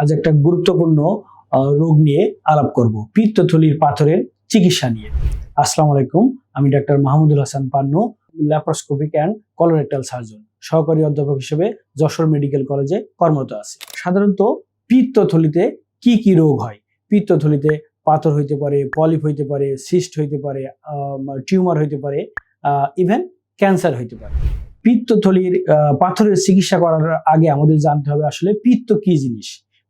আজ একটা গুরুত্বপূর্ণ রোগ নিয়ে আলাপ করব। পিত্তথলির পাথরের চিকিৎসা নিয়ে। আসসালামু আলাইকুম, আমি doctor Mahmudul Hasan Pannu laparoscopic and colorectal surgeon সহকারী অধ্যাপক হিসেবে যশোর মেডিকেল কলেজে কর্মরত আছি। সাধারণত পিত্তথলিতে কি কি রোগ হয়? পিত্তথলিতে পাথর হইতে পারে, পলিপ হইতে পারে, সিস্ট হইতে পারে টিউমার হইতে পারে ইভেন ক্যান্সার হইতে পারে। পিত্তথলির পাথরের চিকিৎসা করার আগে আমাদের জানতে হবে আসলে পিত্ত কি জিনিস?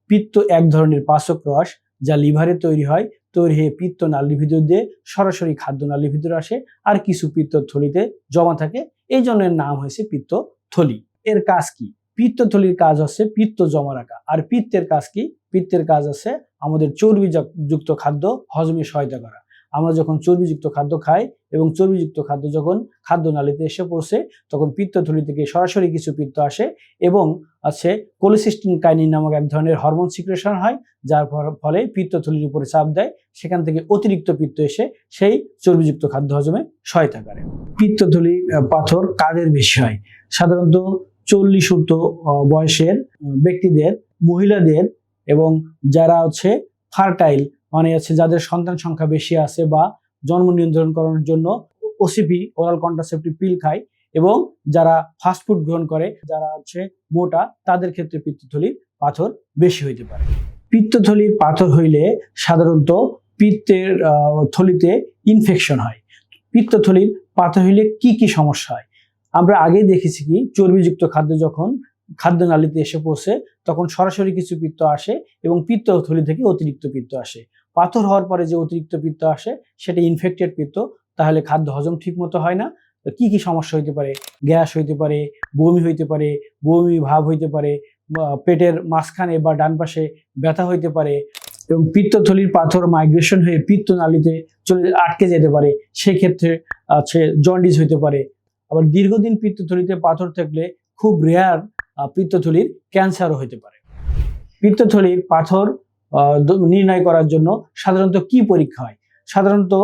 পিত্ত এক ধরনের পাচক রস, যা লিভারে তৈরি হয়। তৈরি হয়ে পিত্ত নালীর ভিতর দিয়ে সরাসরি খাদ্য নালীর ভিতরে আসে আর কিছু পিত্ত থলিতে জমা থাকে। এই জন্যের নাম হয়েছে পিত্ত থলি। এর কাজ কি? পিত্তথলির কাজ হচ্ছে পিত্ত জমা রাখা। আর পিত্তের কাজ কি? পিত্তের কাজ আছে আমাদের চর্বি যুক- যুক্ত খাদ্য হজমে সহায়তা করা। আমরা যখন চর্বিযুক্ত খাদ্য খাই এবং চর্বিযুক্ত খাদ্য যখন খাদ্য নালীতে এসে পৌঁছে তখন পিত্তথলি থেকে সরাসরি কিছু পিত্ত আসে এবং আছে কোলিসিস্টিন কাইনিন নামক এক ধরনের হরমোন সিক্রেশন হয়, যার ফল- ফলে পিত্তথলির উপরে চাপ দেয়, সেখান থেকে অতিরিক্ত পিত্ত এসে সেই চর্বিযুক্ত খাদ্য হজমে সহায়তা করে। পিত্তথলি পাথর কাদের বেশি হয়? সাধারণত চল্লিশ ঊর্ধ্ব বয়সের ব্যক্তিদের, মহিলাদের এবং যারা হচ্ছে ফার্টাইল মানে হচ্ছে যাদের সন্তান সংখ্যা বেশি আছে বা জন্ম নিয়ন্ত্রণ করানোর জন্য ওসিপি ওরাল কন্ট্রাসেপটিভ পিল খায় এবং যারা ফাস্টফুড গ্রহণ করে, যারা হচ্ছে মোটা, তাদের ক্ষেত্রে পিত্তথলির পাথর বেশি হইতে পারে। পিত্তথলির পাথর হইলে সাধারণত পিত্তের থলিতে ইনফেকশন হয়। পিত্তথলির পাথর হইলে কি কি সমস্যা হয়? আমরা আগেই দেখেছি কি, চর্বিযুক্ত খাদ্য যখন খাদ্য নালীতে এসে পৌঁছে, তখন সরাসরি কিছু পিত্ত আসে এবং পিত্তথলি থেকে অতিরিক্ত পিত্ত আসে। পাথর হওয়ার পরে যে অতিরিক্ত পিত্ত আসে, সেটা ইনফেক্টেড পিত্ত, তাহলে খাদ্য হজম ঠিক মতো হয় না। কি কি সমস্যা হইতে পারে? গ্যাস হইতে পারে, বমি হইতে পারে, বমি ভাব হইতে পারে পেটের মাঝখানে বা ডান পাশে ব্যথা হইতে পারে, এবং পিত্তথলির পাথর মাইগ্রেশন হয়ে পিত্ত নালীতে চলে আটকে যেতে পারে, সেক্ষেত্রে আছে জন্ডিস হইতে পারে। আবার দীর্ঘদিন পিত্তথলিতে পাথর থাকলে খুব রেয়ার পিত্তথলির ক্যান্সারও হতে পারে। পিত্তথলির পাথর নির্ণয় করার জন্য সাধারণত কি পরীক্ষা হয়? সাধারণত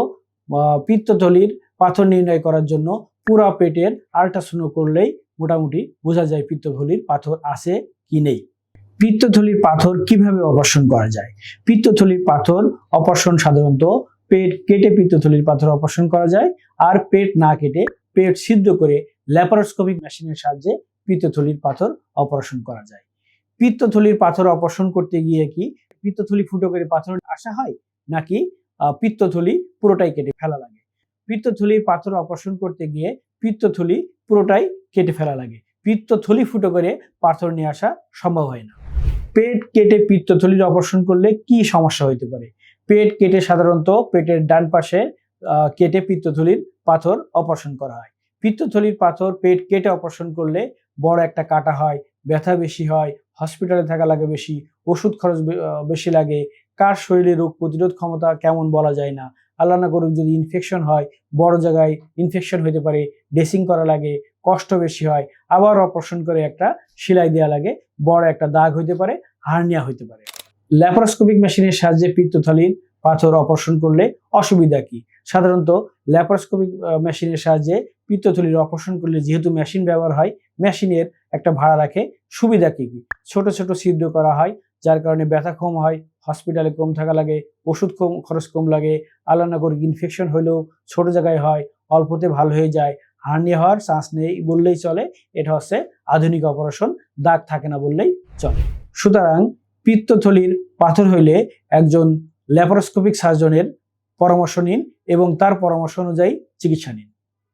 পিত্তথলির পাথর নির্ণয় করার জন্য পুরা পেটের আল্ট্রাসাউন্ড করলেই মোটামুটি বোঝা যায় পিত্তথলির পাথর আছে কি নেই। পিত্তথলির পাথর কীভাবে অপারেশন করা যায়? পিত্তথলির পাথর অপারেশন সাধারণত পেট কেটে পিত্তথলির পাথর অপারেশন করা যায় আর পেট না কেটে পেট সিদ্ধ করে ল্যাপারোস্কোপিক মেশিনের সাহায্যে পিত্তথলির পাথর অপারেশন করা যায়। পিত্তথলির পাথর অপারেশন করতে গিয়ে কি পিত্তথলি ফুটো করে পাথর আসা হয় নাকি পিত্তথলি পুরোটাই কেটে ফেলা লাগে? পিত্তথলির পাথর অপারেশন করতে গিয়ে পিত্তথলি পুরোটাই কেটে ফেলা লাগে। পিত্তথলি ফুটো করে পাথর নিয়ে আসা সম্ভব হয় না। পেট কেটে পিত্তথলির অপারেশন করলে কি সমস্যা হতে পারে? পেট কেটে সাধারণত পেটের ডান পাশে কেটে পিত্তথলির পাথর অপারেশন করা হয়। পিত্তথলির পাথর পেট কেটে অপারেশন করলে বড় একটা কাটা হয়, ব্যথা বেশি হয় হসপিটালে থাকা লাগে বেশি, ওষুধ খরচ বেশি লাগে, কার শরীরে রোগ প্রতিরোধ ক্ষমতা কেমন বলা যায় না। আল্লাহ না করুক যদি ইনফেকশন হয়, বড় জায়গায় ইনফেকশন হতে পারে ড্রেসিং করা লাগে, কষ্ট বেশি হয়, আবার অপারেশন করে একটা সেলাই দেওয়া লাগে, বড় একটা দাগ হইতে পারে, হার্নিয়া হইতে পারে। ল্যাপারোস্কোপিক মেশিনের সাহায্যে পিত্তথলির পাথর অপারেশন করলে অসুবিধা কি? সাধারণত ল্যাপারোস্কোপিক মেশিনের সাহায্যে পিত্তথলির অপারেশন করলে যেহেতু মেশিন ব্যবহার হয়, মেশিনের একটা ভাড়া রাখে। সুবিধা কী কী? ছোট ছোট ছিদ্র করা হয়, যার কারণে ব্যথা কম হয়, হসপিটালে কম থাকা লাগে, ওষুধ কম, খরচ কম লাগে আল্লাহ না করে ইনফেকশন হলেও ছোট জায়গায় হয়, অল্পতে ভালো হয়ে যায় হার্নিয়া হওয়ার চান্স নেই বললেই চলে, এটা হচ্ছে আধুনিক অপারেশন, দাগ থাকে না বললেই চলে। সুতরাং পিত্তথলির পাথর হইলে একজন ল্যাপারোস্কোপিক সার্জনের পরামর্শ নিন এবং তার পরামর্শ অনুযায়ী চিকিৎসা নিন।